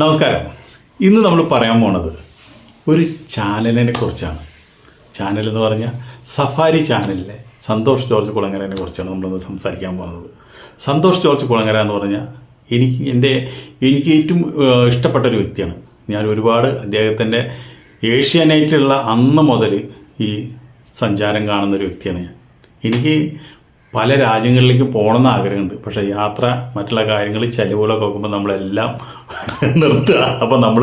നമസ്കാരം. ഇന്ന് നമ്മൾ പറയാൻ പോണത് ഒരു ചാനലിനെ കുറിച്ചാണ്. ചാനൽ എന്ന് പറഞ്ഞാൽ സഫാരി ചാനലിലെ സന്തോഷ് ജോർജ് കുളങ്ങരനെ കുറിച്ചാണ് നമ്മളിന്ന് സംസാരിക്കാൻ പോകുന്നത്. സന്തോഷ് ജോർജ് കുളങ്ങര എന്ന് പറഞ്ഞാൽ എനിക്ക് എന്റെ എനിക്ക് ഏറ്റവും ഇഷ്ടപ്പെട്ട ഒരു വ്യക്തിയാണ്. ഞാൻ ഒരുപാട് അദ്ദേഹത്തിന്റെ ഏഷ്യാനൈറ്റിലുള്ള അന്ന് മുതൽ ഈ സഞ്ചാരം കാണുന്ന ഒരു വ്യക്തിയാണ് ഞാൻ. എനിക്ക് പല രാജ്യങ്ങളിലേക്ക് പോകണം എന്ന് ആഗ്രഹമുണ്ട്. പക്ഷേ യാത്ര മറ്റുള്ള കാര്യങ്ങൾ ചിലവുകളൊക്കെ നോക്കുമ്പോൾ നമ്മളെല്ലാം നിർത്തുക. അപ്പോൾ നമ്മൾ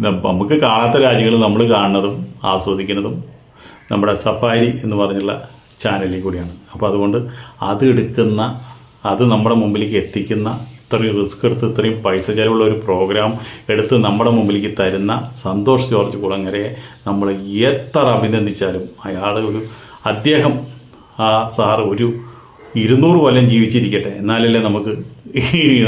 നമുക്ക് കാണാത്ത രാജ്യങ്ങൾ നമ്മൾ കാണുന്നതും ആസ്വദിക്കുന്നതും നമ്മുടെ സഫാരി എന്ന് പറഞ്ഞുള്ള ചാനലിൽ കൂടിയാണ്. അപ്പോൾ അതുകൊണ്ട് അത് എടുക്കുന്ന അത് നമ്മുടെ മുമ്പിലേക്ക് എത്തിക്കുന്ന ഇത്രയും റിസ്ക് എടുത്ത് ഇത്രയും പൈസ ചിലവുള്ള ഒരു പ്രോഗ്രാം എടുത്ത് നമ്മുടെ മുമ്പിലേക്ക് തരുന്ന സന്തോഷ് ജോർജ് കുളങ്ങരയെ നമ്മൾ എത്ര അഭിനന്ദിച്ചാലും അയാൾ ഒരു അദ്ദേഹം ആ സാറ് ഒരു ഇരുന്നൂറ് കൊല്ലം ജീവിച്ചിരിക്കട്ടെ. എന്നാലല്ലേ നമുക്ക്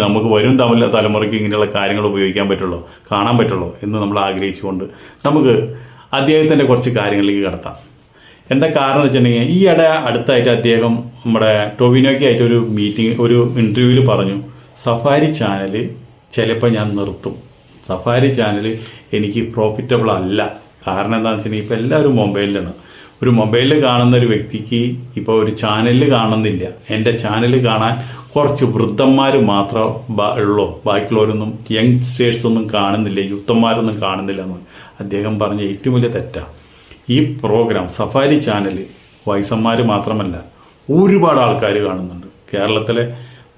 നമുക്ക് വരും തമിഴ് തലമുറയ്ക്ക് ഇങ്ങനെയുള്ള കാര്യങ്ങൾ ഉപയോഗിക്കാൻ പറ്റുള്ളൂ കാണാൻ പറ്റുള്ളൂ എന്ന് നമ്മൾ ആഗ്രഹിച്ചുകൊണ്ട് നമുക്ക് അദ്ദേഹത്തിന്റെ കുറച്ച് കാര്യങ്ങളിലേക്ക് കടത്താം. എന്താ കാരണം എന്ന് വെച്ചിട്ടുണ്ടെങ്കിൽ ഈ ഇട അടുത്തായിട്ട് അദ്ദേഹം നമ്മുടെ ടൊവിനോയ്ക്കായിട്ട് ഒരു മീറ്റിംഗ് ഒരു ഇന്റർവ്യൂവിൽ പറഞ്ഞു സഫാരി ചാനൽ ചിലപ്പോൾ ഞാൻ നിർത്തും. സഫാരി ചാനൽ എനിക്ക് പ്രോഫിറ്റബിൾ അല്ല. കാരണം എന്താണെന്ന് വെച്ചിട്ടുണ്ടെങ്കിൽ ഇപ്പോൾ എല്ലാവരും മൊബൈലിലാണ് ഒരു മൊബൈലിൽ കാണുന്ന ഒരു വ്യക്തിക്ക് ഇപ്പോൾ ഒരു ചാനലിൽ കാണുന്നില്ല. എന്റെ ചാനൽ കാണാൻ കുറച്ച് വൃദ്ധന്മാർ മാത്രം ഉള്ളൂ. ബാക്കിയുള്ളവരൊന്നും യങ്സ്റ്റേഴ്സ് ഒന്നും കാണുന്നില്ല യുദ്ധന്മാരൊന്നും കാണുന്നില്ല എന്ന് അദ്ദേഹം പറഞ്ഞ ഏറ്റവും വലിയ തെറ്റാണ് ഈ പ്രോഗ്രാം സഫാരി ചാനൽ വയസ്സന്മാർ മാത്രമല്ല ഒരുപാട് ആൾക്കാർ കാണുന്നുണ്ട്. കേരളത്തിലെ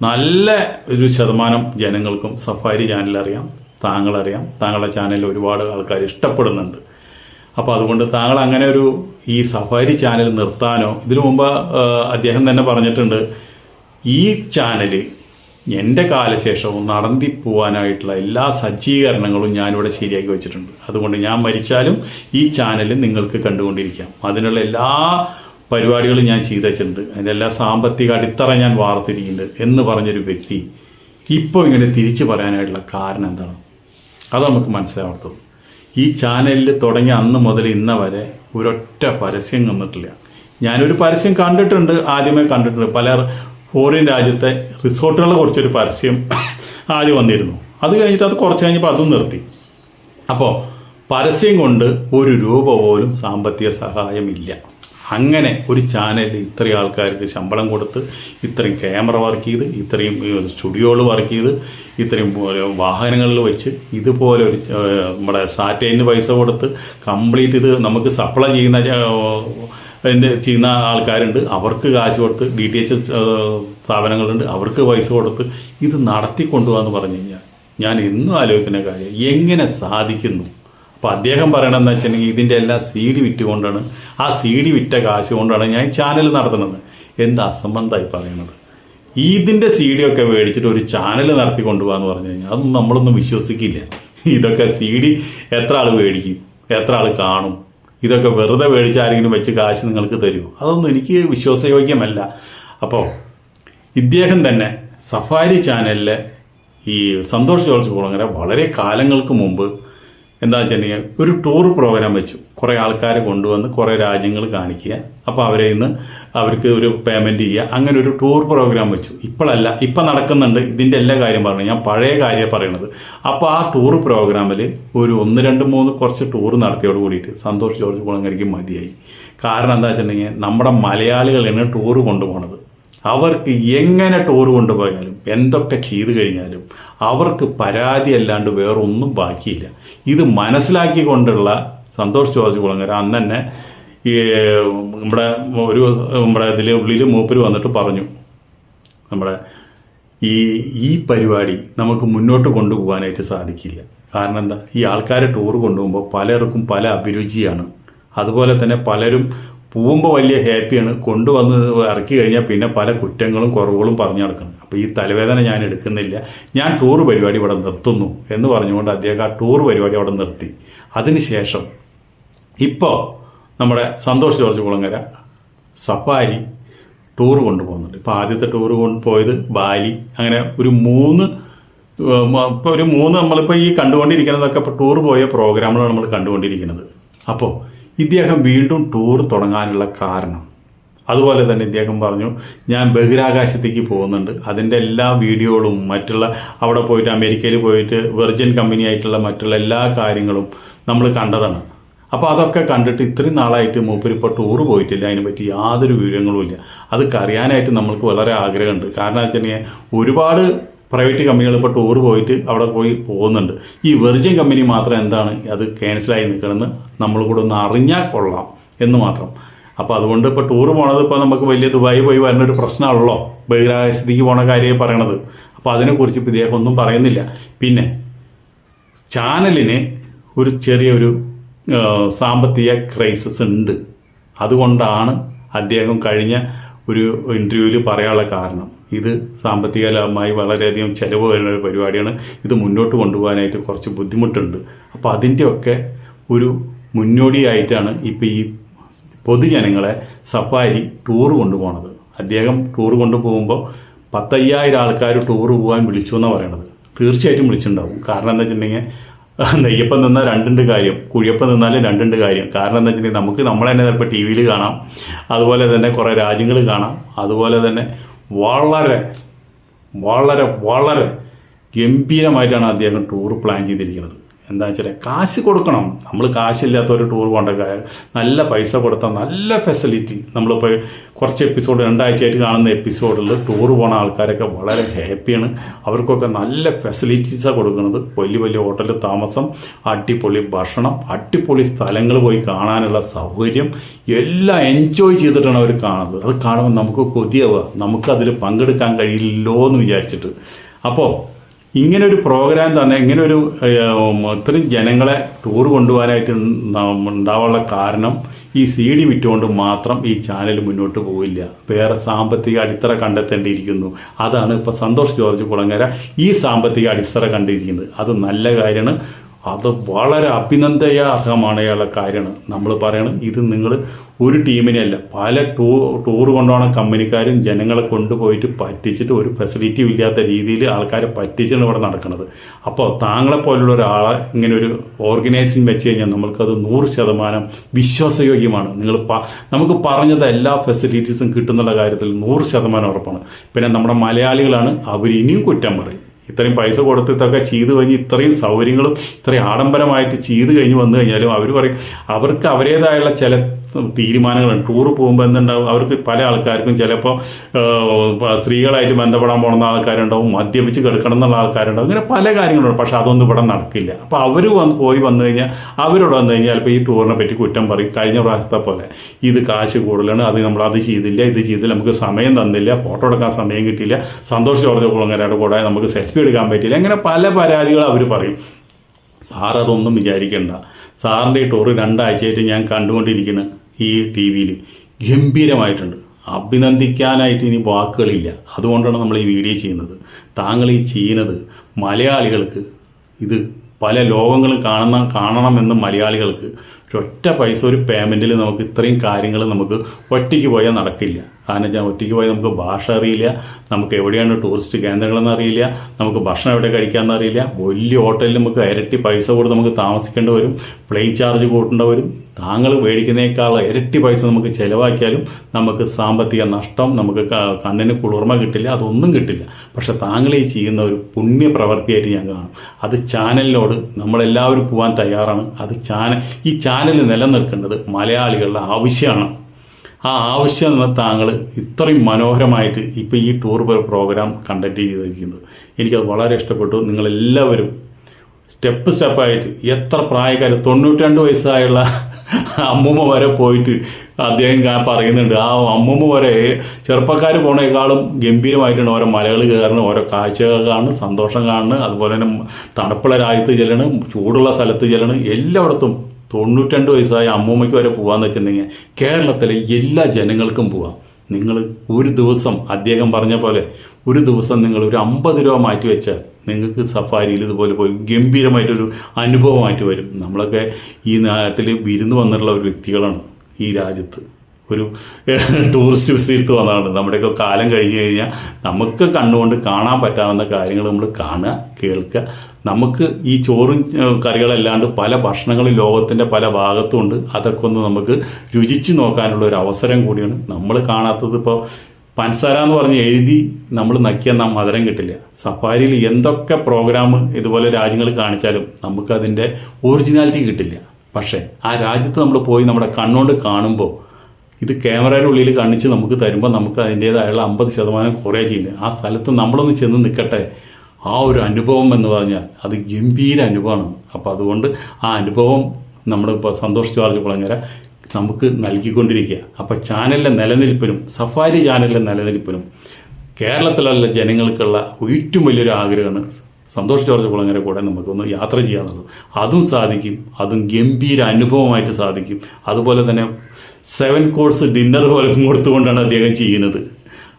നല്ല ഒരു ശതമാനം ജനങ്ങൾക്കും സഫാരി ചാനൽ അറിയാം താങ്കളറിയാം താങ്കളുടെ ചാനൽ ഒരുപാട് ആൾക്കാർ ഇഷ്ടപ്പെടുന്നുണ്ട്. അപ്പോൾ അതുകൊണ്ട് താങ്കൾ അങ്ങനെ ഒരു ഈ സഫാരി ചാനൽ നിർത്താനോ ഇതിനു മുമ്പ് അദ്ദേഹം തന്നെ പറഞ്ഞിട്ടുണ്ട് ഈ ചാനൽ എന്റെ കാലശേഷവും നടത്തി പോകാനായിട്ടുള്ള എല്ലാ സജ്ജീകരണങ്ങളും ഞാനിവിടെ ശരിയാക്കി വെച്ചിട്ടുണ്ട്. അതുകൊണ്ട് ഞാൻ മരിച്ചാലും ഈ ചാനൽ നിങ്ങൾക്ക് കണ്ടുകൊണ്ടിരിക്കാം. അതിനുള്ള എല്ലാ പരിപാടികളും ഞാൻ ചെയ്തു വെച്ചിട്ടുണ്ട് അതിന്റെ എല്ലാ സാമ്പത്തിക അടിത്തറ ഞാൻ വാർത്തിരിക്കുന്നുണ്ട് എന്ന് പറഞ്ഞൊരു വ്യക്തി ഇപ്പോൾ ഇങ്ങനെ തിരിച്ചു പറയാനായിട്ടുള്ള കാരണം എന്താണ്? അത് നമുക്ക് മനസ്സിലാവാത്തത് ഈ ചാനലിൽ തുടങ്ങി അന്ന് മുതൽ ഇന്ന വരെ ഒരൊറ്റ പരസ്യം വന്നിട്ടില്ല ഞാനൊരു പരസ്യം കണ്ടിട്ടുണ്ട് ആദ്യമേ കണ്ടിട്ടുണ്ട് പല ഫോറിൻ രാജ്യത്തെ റിസോർട്ടുകളെ കുറിച്ചൊരു പരസ്യം ആദ്യം വന്നിരുന്നു. അത് കഴിഞ്ഞിട്ട് അത് കുറച്ച് കഴിഞ്ഞപ്പോൾ അതും നിർത്തി. അപ്പോൾ പരസ്യം കൊണ്ട് ഒരു രൂപ പോലും സാമ്പത്തിക സഹായമില്ല. അങ്ങനെ ഒരു ചാനലിൽ ഇത്രയും ആൾക്കാർക്ക് ശമ്പളം കൊടുത്ത് ഇത്രയും ക്യാമറ വർക്ക് ചെയ്ത് ഇത്രയും സ്റ്റുഡിയോകൾ വർക്ക് ചെയ്ത് ഇത്രയും വാഹനങ്ങളിൽ വെച്ച് ഇതുപോലെ ഒരു നമ്മുടെ സാറ്റലൈറ്റിന് പൈസ കൊടുത്ത് കംപ്ലീറ്റ് ഇത് നമുക്ക് സപ്ലൈ ചെയ്യുന്ന എന്റെ ചെയ്യുന്ന ആൾക്കാരുണ്ട്. അവർക്ക് കാശ് കൊടുത്ത് ഡി ടി എച്ച് സ്ഥാപനങ്ങളുണ്ട്. അവർക്ക് പൈസ കൊടുത്ത് ഇത് നടത്തി കൊണ്ടുപോകാന്ന് പറഞ്ഞു കഴിഞ്ഞാൽ ഞാൻ എന്നും ആലോചിക്കുന്ന കാര്യം എങ്ങനെ സാധിക്കുന്നു? അപ്പോൾ അദ്ദേഹം പറയണമെന്ന് വെച്ചിട്ടുണ്ടെങ്കിൽ ഇതിന്റെ എല്ലാം സി ഡി വിറ്റുകൊണ്ടാണ്. ആ സി ഡി വിറ്റ കാശ് കൊണ്ടാണ് ഞാൻ ചാനൽ നടത്തുന്നത്. എന്ത് അസംബന്ധമായി പറയണത്? ഇതിന്റെ സി ഡി ഒക്കെ മേടിച്ചിട്ട് ഒരു ചാനൽ നടത്തി കൊണ്ടുപോകാന്ന് പറഞ്ഞു കഴിഞ്ഞാൽ അതൊന്നും നമ്മളൊന്നും വിശ്വസിക്കില്ല. ഇതൊക്കെ സി ഡി എത്ര ആൾ മേടിക്കും? എത്ര ആൾ കാണും? ഇതൊക്കെ വെറുതെ മേടിച്ച് ആരെങ്കിലും വെച്ച് കാശ് നിങ്ങൾക്ക് തരുമോ അതൊന്നും എനിക്ക് വിശ്വാസയോഗ്യമല്ല. അപ്പോൾ ഇദ്ദേഹം തന്നെ സഫാരി ചാനലിലെ ഈ സന്തോഷ് ജോർജ് കുളങ്ങര വളരെ കാലങ്ങൾക്ക് മുമ്പ് എന്താ വെച്ചിട്ടുണ്ടെങ്കിൽ ഒരു ടൂർ പ്രോഗ്രാം വെച്ചു. കുറേ ആൾക്കാരെ കൊണ്ടുവന്ന് കുറേ രാജ്യങ്ങൾ കാണിക്കുക. അപ്പോൾ അവരെ ഇന്ന് അവർക്ക് ഒരു പേയ്മെന്റ് ചെയ്യുക. അങ്ങനെ ഒരു ടൂർ പ്രോഗ്രാം വെച്ചു. ഇപ്പോഴല്ല ഇപ്പം നടക്കുന്നുണ്ട്. ഇതിന്റെ എല്ലാ കാര്യം പറഞ്ഞു. ഞാൻ പഴയ കാര്യം പറയണത്. അപ്പോൾ ആ ടൂർ പ്രോഗ്രാമിൽ ഒരു ഒന്ന് രണ്ട് മൂന്ന് കുറച്ച് ടൂർ നടത്തിയോട് കൂടിയിട്ട് സന്തോഷ് ജോർജ് കുളങ്ങരയ്ക്ക് മതിയായി. കാരണം എന്താ വെച്ചിട്ടുണ്ടെങ്കിൽ നമ്മുടെ മലയാളികളാണ് ടൂർ കൊണ്ടുപോണത്. അവർക്ക് എങ്ങനെ ടൂർ കൊണ്ടുപോയാലും എന്തൊക്കെ ചെയ്തു കഴിഞ്ഞാലും അവർക്ക് പരാതി അല്ലാണ്ട് വേറൊന്നും ബാക്കിയില്ല. ഇത് മനസ്സിലാക്കിക്കൊണ്ടുള്ള സന്തോഷ് ജോർജ് കുളങ്ങര അന്ന് തന്നെ ഈ നമ്മുടെ ഒരു നമ്മുടെ ഇതിൽ ഉള്ളിൽ മൂപ്പര് വന്നിട്ട് പറഞ്ഞു. നമ്മുടെ ഈ ഈ പരിപാടി നമുക്ക് മുന്നോട്ട് കൊണ്ടുപോകാനായിട്ട് സാധിക്കില്ല. കാരണം എന്താ? ഈ ആൾക്കാരെ ടൂർ കൊണ്ടുപോകുമ്പോൾ പലർക്കും പല അഭിരുചിയാണ്. അതുപോലെ തന്നെ പലരും പോകുമ്പോൾ വലിയ ഹാപ്പിയാണ് കൊണ്ടുവന്ന് ഇറക്കി കഴിഞ്ഞാൽ പിന്നെ പല കുറ്റങ്ങളും കുറവുകളും പറഞ്ഞു നടക്കണം. അപ്പോൾ ഈ തലവേദന ഞാൻ എടുക്കുന്നില്ല. ഞാൻ ടൂർ പരിപാടി ഇവിടെ നിർത്തുന്നു എന്ന് പറഞ്ഞുകൊണ്ട് അദ്ദേഹം ആ ടൂർ പരിപാടി അവിടെ നിർത്തി. അതിനുശേഷം ഇപ്പോൾ നമ്മുടെ Santhosh George Kulangara Safari tour കൊണ്ടുപോകുന്നുണ്ട്. ഇപ്പോൾ ആദ്യത്തെ ടൂർ കൊണ്ട് പോയത് ബാലി. അങ്ങനെ ഒരു മൂന്ന് ഇപ്പോൾ ഒരു മൂന്ന് നമ്മളിപ്പോൾ ഈ കണ്ടുകൊണ്ടിരിക്കുന്നതൊക്കെ ഇപ്പോൾ ടൂർ പോയ പ്രോഗ്രാമുകളാണ് നമ്മൾ കണ്ടുകൊണ്ടിരിക്കുന്നത്. അപ്പോൾ ഇദ്ദേഹം വീണ്ടും ടൂർ തുടങ്ങാനുള്ള കാരണം അതുപോലെ തന്നെ ഇദ്ദേഹം പറഞ്ഞു ഞാൻ ബഹിരാകാശത്തേക്ക് പോകുന്നുണ്ട്. അതിന്റെ എല്ലാ വീഡിയോകളും മറ്റുള്ള അവിടെ പോയിട്ട് അമേരിക്കയിൽ പോയിട്ട് വെർജിൻ കമ്പനി ആയിട്ടുള്ള മറ്റുള്ള എല്ലാ കാര്യങ്ങളും നമ്മൾ കണ്ടതാണ്. അപ്പോൾ അതൊക്കെ കണ്ടിട്ട് ഇത്രയും നാളായിട്ട് മൂപ്പരിപ്പോൾ ടൂർ പോയിട്ടില്ല. അതിനെപ്പറ്റി യാതൊരു വിവരങ്ങളുമില്ല അതൊക്കെ അറിയാനായിട്ട് നമ്മൾക്ക് വളരെ ആഗ്രഹമുണ്ട്. കാരണം വെച്ചിട്ടുണ്ടെങ്കിൽ ഒരുപാട് പ്രൈവറ്റ് കമ്പനികൾ ഇപ്പോൾ ടൂർ പോയിട്ട് അവിടെ പോയി പോകുന്നുണ്ട്. ഈ വെർജിൻ കമ്പനി മാത്രം എന്താണ്? അത് ക്യാൻസലായി നിൽക്കണമെന്ന് നമ്മൾ കൂടെ ഒന്ന് അറിഞ്ഞാൽ കൊള്ളാം എന്ന് മാത്രം. അപ്പോൾ അതുകൊണ്ട് ഇപ്പോൾ ടൂർ പോണത് ഇപ്പോൾ നമുക്ക് വലിയ ദുബായി പോയി വരുന്നൊരു പ്രശ്നമാണല്ലോ ബഹിരാകാശത്തേക്ക് പോണ കാര്യമായി പറയണത്. അപ്പോൾ അതിനെക്കുറിച്ച് ഇപ്പോൾ ഇദ്ദേഹം ഒന്നും പറയുന്നില്ല. പിന്നെ ചാനലിന് ഒരു ചെറിയൊരു സാമ്പത്തിക ക്രൈസിസ് ഉണ്ട്. അതുകൊണ്ടാണ് അദ്ദേഹം കഴിഞ്ഞ ഒരു ഇന്റർവ്യൂവിൽ പറയാനുള്ള കാരണം. ഇത് സാമ്പത്തികമായി വളരെയധികം ചിലവ് വരുന്ന ഒരു പരിപാടിയാണ്. ഇത് മുന്നോട്ട് കൊണ്ടുപോകാനായിട്ട് കുറച്ച് ബുദ്ധിമുട്ടുണ്ട്. അപ്പോൾ അതിന്റെയൊക്കെ ഒരു മുന്നോടിയായിട്ടാണ് ഇപ്പോൾ ഈ പൊതുജനങ്ങളെ സഫാരി ടൂർ കൊണ്ടുപോകണത് അദ്ദേഹം ടൂർ കൊണ്ടുപോകുമ്പോൾ പത്തയ്യായിരം ആൾക്കാർ ടൂർ പോകാൻ വിളിച്ചു എന്നാണ് പറയണത്. തീർച്ചയായിട്ടും വിളിച്ചിട്ടുണ്ടാവും. കാരണം എന്താ വെച്ചിട്ടുണ്ടെങ്കിൽ നെയ്യപ്പം നിന്നാൽ രണ്ടുണ്ട് കാര്യം കുഴിയപ്പം നിന്നാലും രണ്ടുണ്ട് കാര്യം. കാരണം എന്താ വെച്ചിട്ടുണ്ടെങ്കിൽ നമുക്ക് നമ്മളെ തന്നെ ചിലപ്പോൾ ടി വിയിൽ കാണാം അതുപോലെ തന്നെ കുറേ രാജ്യങ്ങൾ കാണാം അതുപോലെ തന്നെ വളരെ വളരെ വളരെ ഗംഭീരമായിട്ടാണ് അദ്ദേഹം ടൂർ പ്ലാൻ ചെയ്തിരിക്കുന്നത്. എന്താ വെച്ചാൽ കാശ് കൊടുക്കണം. നമ്മൾ കാശില്ലാത്ത ഒരു ടൂർ പോകേണ്ട നല്ല പൈസ കൊടുത്ത നല്ല ഫെസിലിറ്റി നമ്മളിപ്പോൾ കുറച്ച് എപ്പിസോഡ് രണ്ടാഴ്ചയായിട്ട് കാണുന്ന എപ്പിസോഡിൽ ടൂർ പോണ ആൾക്കാരൊക്കെ വളരെ ഹാപ്പിയാണ് അവർക്കൊക്കെ നല്ല ഫെസിലിറ്റീസാണ് കൊടുക്കുന്നത്. വലിയ വലിയ ഹോട്ടലിൽ താമസം അടിപൊളി ഭക്ഷണം അടിപൊളി സ്ഥലങ്ങൾ പോയി കാണാനുള്ള സൗകര്യം. എല്ലാം എൻജോയ് ചെയ്തിട്ടാണ് അവർ കാണുന്നത്. അത് കാണുമ്പോൾ നമുക്ക് കൊതിയാവുക. നമുക്കതിൽ പങ്കെടുക്കാൻ കഴിയില്ലോ എന്ന് വിചാരിച്ചിട്ട്. അപ്പോൾ ഇങ്ങനെ ഒരു പ്രോഗ്രാം തന്നെ ഇങ്ങനെ ഒരു ഇത്രയും ജനങ്ങളെ ടൂർ കൊണ്ടുപോകാനായിട്ട് ഉണ്ടാവാനുള്ള കാരണം ഈ സി ഡി വിറ്റുകൊണ്ട് മാത്രം ഈ ചാനൽ മുന്നോട്ട് പോവില്ല. വേറെ സാമ്പത്തിക അടിത്തറ കണ്ടെത്തേണ്ടിയിരിക്കുന്നു. അതാണ് ഇപ്പോൾ സന്തോഷ് ജോർജ് കുളങ്ങര ഈ സാമ്പത്തിക അടിത്തറ കണ്ടിരിക്കുന്നത്. അത് നല്ല കാര്യമാണ്. അത് വളരെ അഭിനന്ദയാർഹമാണ് അയാളുടെ കാര്യമാണ്. നമ്മൾ പറയണം ഇത് നിങ്ങൾ ഒരു ടീമിനെയല്ല. പല ടൂ ടൂർ കൊണ്ടാണ് കമ്പനിക്കാരും ജനങ്ങളെ കൊണ്ടുപോയിട്ട് പറ്റിച്ചിട്ട് ഒരു ഫെസിലിറ്റിയും ഇല്ലാത്ത രീതിയിൽ ആൾക്കാരെ പറ്റിച്ചാണ് ഇവിടെ നടക്കുന്നത്. അപ്പോൾ താങ്കളെ പോലുള്ള ഒരാളെ ഇങ്ങനെ ഒരു ഓർഗനൈസിങ് വെച്ച് കഴിഞ്ഞാൽ നമ്മൾക്കത് നൂറ് ശതമാനം വിശ്വാസയോഗ്യമാണ്. നിങ്ങൾ നമുക്ക് പറഞ്ഞത് എല്ലാ ഫെസിലിറ്റീസും കിട്ടുന്നുള്ള കാര്യത്തിൽ നൂറ് ശതമാനം ഉറപ്പാണ്. പിന്നെ നമ്മുടെ മലയാളികളാണ് അവർ ഇനിയും കുറ്റം പറയും. ഇത്രയും പൈസ കൊടുത്തിട്ടൊക്കെ ചെയ്ത് കഴിഞ്ഞ് ഇത്രയും സൗകര്യങ്ങളും ഇത്രയും ആഡംബരമായിട്ട് ചെയ്ത് കഴിഞ്ഞ് വന്നു കഴിഞ്ഞാലും അവർ പറയും അവർക്ക് അവരേതായുള്ള ചില തീരുമാനങ്ങളുണ്ട് ടൂർ പോകുമ്പോൾ എന്തുണ്ടാവും? അവർക്ക് പല ആൾക്കാർക്കും ചിലപ്പോൾ സ്ത്രീകളായിട്ട് ബന്ധപ്പെടാൻ പോകുന്ന ആൾക്കാരുണ്ടാവും മദ്യപിച്ച് കിടക്കണം എന്നുള്ള ആൾക്കാരുണ്ടാവും. ഇങ്ങനെ പല കാര്യങ്ങളുണ്ട്. പക്ഷെ അതൊന്നും ഇവിടെ നടക്കില്ല. അപ്പോൾ അവർ വന്ന് പോയി വന്നു കഴിഞ്ഞാൽ അവരോട് വന്നു കഴിഞ്ഞാൽ ചിലപ്പോൾ ഈ ടൂറിനെ പറ്റി കുറ്റം പറയും. കഴിഞ്ഞ പ്രാവശ്യത്തെ പോലെ. ഇത് കാശ് കൂടുതലാണ്. അത് നമ്മൾ അത് ചെയ്തില്ല ഇത് ചെയ്തില്ല. നമുക്ക് സമയം തന്നില്ല. ഫോട്ടോ എടുക്കാൻ സമയം കിട്ടിയില്ല. സന്തോഷ് ജോർജ് കൂടെ നമുക്ക് സെൽഫി എടുക്കാൻ പറ്റിയില്ല. അങ്ങനെ പല പരാതികൾ അവർ പറയും. സാർ അതൊന്നും വിചാരിക്കേണ്ട. സാറിന്റെ ഈ ടൂറ് രണ്ടാഴ്ചയായിട്ട് ഞാൻ കണ്ടുകൊണ്ടിരിക്കുന്ന ഈ ടി വിയിൽ ഗംഭീരമായിട്ടുണ്ട്. അഭിനന്ദിക്കാനായിട്ട് ഇനി വാക്കുകളില്ല. അതുകൊണ്ടാണ് നമ്മൾ ഈ വീഡിയോ ചെയ്യുന്നത്. താങ്കൾ ഈ ചെയ്യുന്നത് മലയാളികൾക്ക് ഇത് പല ലോകങ്ങളും കാണുന്ന കാണണമെന്ന് മലയാളികൾക്ക് ഒരൊറ്റ പൈസ ഒരു പേയ്മെന്റിൽ നമുക്ക് ഇത്രയും കാര്യങ്ങൾ നമുക്ക് ഒറ്റയ്ക്ക് പോയാൽ നടക്കില്ല. കാരണം ഒറ്റയ്ക്ക് പോയി നമുക്ക് ഭാഷ അറിയില്ല നമുക്ക് എവിടെയാണ് ടൂറിസ്റ്റ് കേന്ദ്രങ്ങളെന്ന് അറിയില്ല നമുക്ക് ഭക്ഷണം എവിടെ കഴിക്കാമെന്ന് അറിയില്ല. വലിയ ഹോട്ടലിൽ നമുക്ക് ഇരട്ടി പൈസ കൊടുത്ത് നമുക്ക് താമസിക്കേണ്ടി വരും പ്ലെയിൻ ചാർജ് കൂട്ടേണ്ടി വരും. താങ്കൾ മേടിക്കുന്നേക്കാൾ ഇരട്ടി പൈസ നമുക്ക് ചിലവാക്കിയാലും നമുക്ക് സാമ്പത്തിക നഷ്ടം നമുക്ക് കണ്ണിന് കുളിർമ കിട്ടില്ല അതൊന്നും കിട്ടില്ല. പക്ഷെ താങ്കൾ ഈ ചെയ്യുന്ന ഒരു പുണ്യ പ്രവൃത്തിയായിട്ട് ഞാൻ കാണും. അത് ചാനലിനോട് നമ്മളെല്ലാവരും പോകാൻ തയ്യാറാണ്. അത് ചാനൽ ഈ ചാനൽ നിലനിൽക്കേണ്ടത് മലയാളികളുടെ ആവശ്യമാണ്. ആ ആവശ്യം നിന്ന് താങ്കൾ ഇത്രയും മനോഹരമായിട്ട് ഇപ്പോൾ ഈ ടൂർ പ്രോഗ്രാം കണ്ടക്ട് ചെയ്തിരിക്കുന്നത്. എനിക്കത് വളരെ ഇഷ്ടപ്പെട്ടു. നിങ്ങളെല്ലാവരും സ്റ്റെപ്പ് സ്റ്റെപ്പായിട്ട് എത്ര പ്രായക്കാർ തൊണ്ണൂറ്റി രണ്ട് വയസ്സായുള്ള അമ്മൂമ്മ വരെ പോയിട്ട് അദ്ദേഹം പറയുന്നുണ്ട്. ആ അമ്മൂമ്മ വരെ ചെറുപ്പക്കാർ പോണേക്കാളും ഗംഭീരമായിട്ടാണ് ഓരോ മലകൾ കയറണം ഓരോ കാഴ്ചകൾ കാണുന്നു സന്തോഷം കാണുന്നു അതുപോലെ തന്നെ തണുപ്പുള്ള രാജ്യത്ത് ചെല്ലണം ചൂടുള്ള സ്ഥലത്ത് ചെല്ലണം എല്ലായിടത്തും തൊണ്ണൂറ്റിരണ്ട് വയസ്സായ അമ്മൂമ്മയ്ക്ക് വരെ പോകാന്ന് വെച്ചിട്ടുണ്ടെങ്കിൽ കേരളത്തിലെ എല്ലാ ജനങ്ങൾക്കും പോവാം. നിങ്ങൾ ഒരു ദിവസം അദ്ദേഹം പറഞ്ഞ പോലെ ഒരു ദിവസം നിങ്ങൾ ഒരു അമ്പത് രൂപ മാറ്റി വെച്ചാൽ നിങ്ങൾക്ക് സഫാരിയിൽ ഇതുപോലെ പോയി ഗംഭീരമായിട്ടൊരു അനുഭവമായിട്ട് വരും. നമ്മളൊക്കെ ഈ നാട്ടിൽ വിരുന്ന് വന്നിട്ടുള്ള ഒരു വ്യക്തികളാണ് ഈ രാജ്യത്ത്. ഒരു ടൂറിസ്റ്റ് വിസിറ്റ് വന്നതാണ് നമ്മുടെയൊക്കെ കാലം കഴിഞ്ഞ് കഴിഞ്ഞാൽ നമുക്ക് കണ്ണുകൊണ്ട് കാണാൻ പറ്റാവുന്ന കാര്യങ്ങൾ നമ്മൾ കാണുക കേൾക്കുക. നമുക്ക് ഈ ചോറും കറികളല്ലാണ്ട് പല ഭക്ഷണങ്ങളും ലോകത്തിന്റെ പല ഭാഗത്തുമുണ്ട് അതൊക്കെ ഒന്ന് നമുക്ക് രുചിച്ച് നോക്കാനുള്ള ഒരു അവസരം കൂടിയാണ്. നമ്മൾ കാണാത്തത് ഇപ്പോൾ പൻസാര എന്ന് പറഞ്ഞ് എഴുതി നമ്മൾ നക്കിയാൽ നാം മധുരം കിട്ടില്ല. സഫാരിയിൽ എന്തൊക്കെ പ്രോഗ്രാം ഇതുപോലെ രാജ്യങ്ങൾ കാണിച്ചാലും നമുക്കതിന്റെ ഒറിജിനാലിറ്റി കിട്ടില്ല. പക്ഷേ ആ രാജ്യത്ത് നമ്മൾ പോയി നമ്മുടെ കണ്ണുകൊണ്ട് കാണുമ്പോൾ ഇത് ക്യാമറയുടെ ഉള്ളിൽ കാണിച്ച് നമുക്ക് തരുമ്പോൾ നമുക്ക് അതിന്റേതായുള്ള അമ്പത് ശതമാനം കുറേ ചെയ്യുന്നത്. ആ സ്ഥലത്ത് നമ്മളൊന്ന് ചെന്ന് നിൽക്കട്ടെ. ആ ഒരു അനുഭവം എന്ന് പറഞ്ഞാൽ അത് ഗംഭീര അനുഭവമാണ്. അപ്പോൾ അതുകൊണ്ട് ആ അനുഭവം നമ്മളിപ്പോൾ സന്തോഷ് ജോർജ് കുളങ്ങര നമുക്ക് നൽകിക്കൊണ്ടിരിക്കുക. അപ്പോൾ ചാനലിലെ നിലനിൽപ്പിനും സഫാരി ചാനലിലെ നിലനിൽപ്പിനും കേരളത്തിലുള്ള ജനങ്ങൾക്കുള്ള ഏറ്റവും വലിയൊരു ആഗ്രഹമാണ് സന്തോഷ് ജോർജ് കുളങ്ങര കൂടെ നമുക്കൊന്ന് യാത്ര ചെയ്യാന്നുള്ളത്. അതും സാധിക്കും. അതും ഗംഭീര അനുഭവമായിട്ട് സാധിക്കും. അതുപോലെ തന്നെ സെവൻ കോഴ്സ് ഡിന്നർ പോലും കൊടുത്തുകൊണ്ടാണ് അദ്ദേഹം ചെയ്യുന്നത്.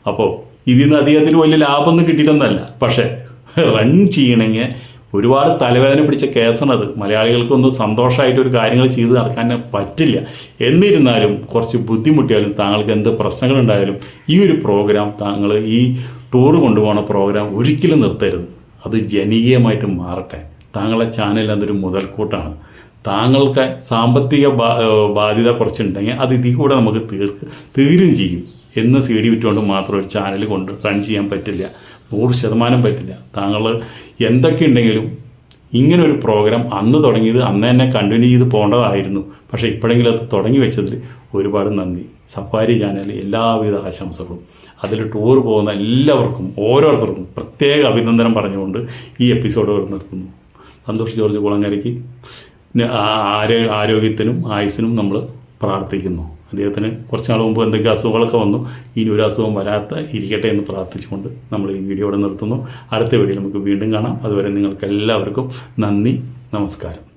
അപ്പോൾ ഇതിൽ നിന്ന് അദ്ദേഹത്തിന് വലിയ ലാഭമൊന്നും കിട്ടിയിട്ടൊന്നല്ല. പക്ഷേ റൺ ചെയ്യണമെങ്കിൽ ഒരുപാട് തലവേദന പിടിച്ച കേസാണത്. മലയാളികൾക്കൊന്നും സന്തോഷമായിട്ട് ഒരു കാര്യങ്ങൾ ചെയ്ത് നടക്കാൻ പറ്റില്ല. എന്നിരുന്നാലും കുറച്ച് ബുദ്ധിമുട്ടിയാലും താങ്കൾക്ക് എന്ത് പ്രശ്നങ്ങളുണ്ടായാലും ഈ ഒരു പ്രോഗ്രാം താങ്കൾ ഈ ടൂർ കൊണ്ടുപോകുന്ന പ്രോഗ്രാം ഒരിക്കലും നിർത്തരുത്. അത് ജനകീയമായിട്ട് മാറട്ടെ. താങ്കളുടെ ചാനൽ അതൊരു മുതൽക്കൂട്ടാണ്. താങ്കൾക്ക് സാമ്പത്തിക ബാധ്യത കുറച്ചുണ്ടെങ്കിൽ അത് ഇതിൽ കൂടെ നമുക്ക് തീർക്ക് തീരും ചെയ്യും. എന്ന് സി ഡി വിറ്റുകൊണ്ട് മാത്രം ഒരു ചാനൽ കൊണ്ട് റൺ ചെയ്യാൻ പറ്റില്ല. നൂറ് ശതമാനം പറ്റില്ല. താങ്കൾ എന്തൊക്കെ ഉണ്ടെങ്കിലും ഇങ്ങനൊരു പ്രോഗ്രാം അന്ന് തുടങ്ങിയത് അന്ന് തന്നെ കണ്ടിന്യൂ ചെയ്ത് പോകേണ്ടതായിരുന്നു. പക്ഷേ ഇപ്പോഴെങ്കിലും അത് തുടങ്ങി വെച്ചതിൽ ഒരുപാട് നന്ദി. സഫാരി ചാനൽ എല്ലാവിധ ആശംസകളും. അതിൽ ടൂർ പോകുന്ന എല്ലാവർക്കും ഓരോരുത്തർക്കും പ്രത്യേക അഭിനന്ദനം പറഞ്ഞുകൊണ്ട് ഈ എപ്പിസോഡുകൾ നിർത്തുന്നു. സന്തോഷ് ജോർജ് കുളങ്ങരയ്ക്ക്. ആരോ- ആരോഗ്യത്തിനും ആയുസിനും നമ്മൾ പ്രാർത്ഥിക്കുന്നു. അദ്ദേഹത്തിന് കുറച്ച് നാൾ മുമ്പ് എന്തെങ്കിലും അസുഖങ്ങളൊക്കെ വന്നു ഇനി ഒരു അസുഖം വരാത്ത ഇരിക്കട്ടെ എന്ന് പ്രാർത്ഥിച്ചുകൊണ്ട് നമ്മൾ ഈ വീഡിയോ ഇവിടെ നിർത്തുന്നു. അടുത്ത വീഡിയോ നമുക്ക് വീണ്ടും കാണാം. അതുവരെ നിങ്ങൾക്ക് എല്ലാവർക്കും നന്ദി നമസ്കാരം.